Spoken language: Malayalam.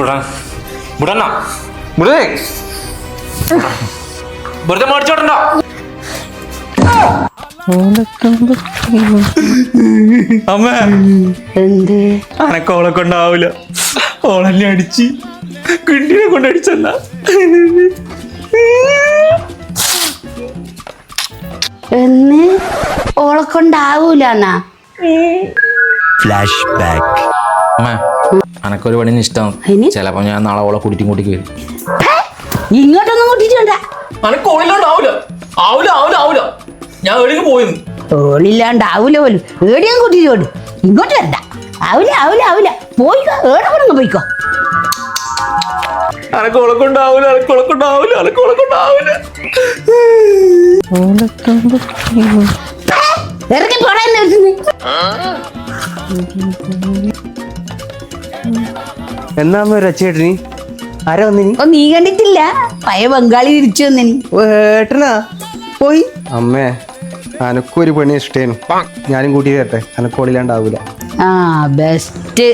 വിടാൻ വിടണ ബുടേ വെറുതെ മേടിച്ചോട്ടണ്ട. അമ്മ. എന്ത്? അനക്ക് ഓളെ കൊണ്ടാവൂല. ഓളെന്നെ അടിച്ച് കിണ്ടിനെ കൊണ്ട് അടിച്ചല്ല എന്ന്? ഓളെ കൊണ്ടാവൂല എന്നാ? ഫ്ലാഷ് ബാക്ക് അനക്കൊരു പണിന് ഇഷ്ടം അതിന്? ചിലപ്പോ ഞാൻ നാളെ ഓളെ കൂട്ടിട്ടും കൂട്ടിക്ക് വരും. ഇങ്ങോട്ടൊന്നും കൂട്ടിട്ട് വേണ്ട അനക്ക് ഓളില്ലാണ്ട് ആവൂല. ആവൂല ആവൂല ആവൂല. ഞാൻ എവിടേക്ക് പോയിന്ന്? ഓളില്ലാണ്ടാവൂല പോലും. ഏടിയും കൂട്ടിട്ട് ഇങ്ങോട്ട് വരണ്ട. ആവില്ല ആവില്ല ആവില്ല പോയിക്കോ ഏടെ കൂടെ പോയിക്കോ. അനക്ക് അനക്ക് അനക്ക് ഇറങ്ങി പോടാ എന്നെ അടുത്തുന്ന്. എന്നാ അമ്മ ഒരു അച്ചേട്ടനി ആരാ വന്നിനി? ഓ നീ കണ്ടിട്ടില്ല. പഴയ ബംഗാളി തിരിച്ചു വന്നിനി. ഓ ഏട്ടനാ? പോയി. അമ്മേ അനക്കൊരു പണി ഇഷ്ടേനു. ഞാനും കൂട്ടി വരട്ടെ. അനക്കോളില്ലാണ്ടാവൂല ആ ബെസ്റ്റ്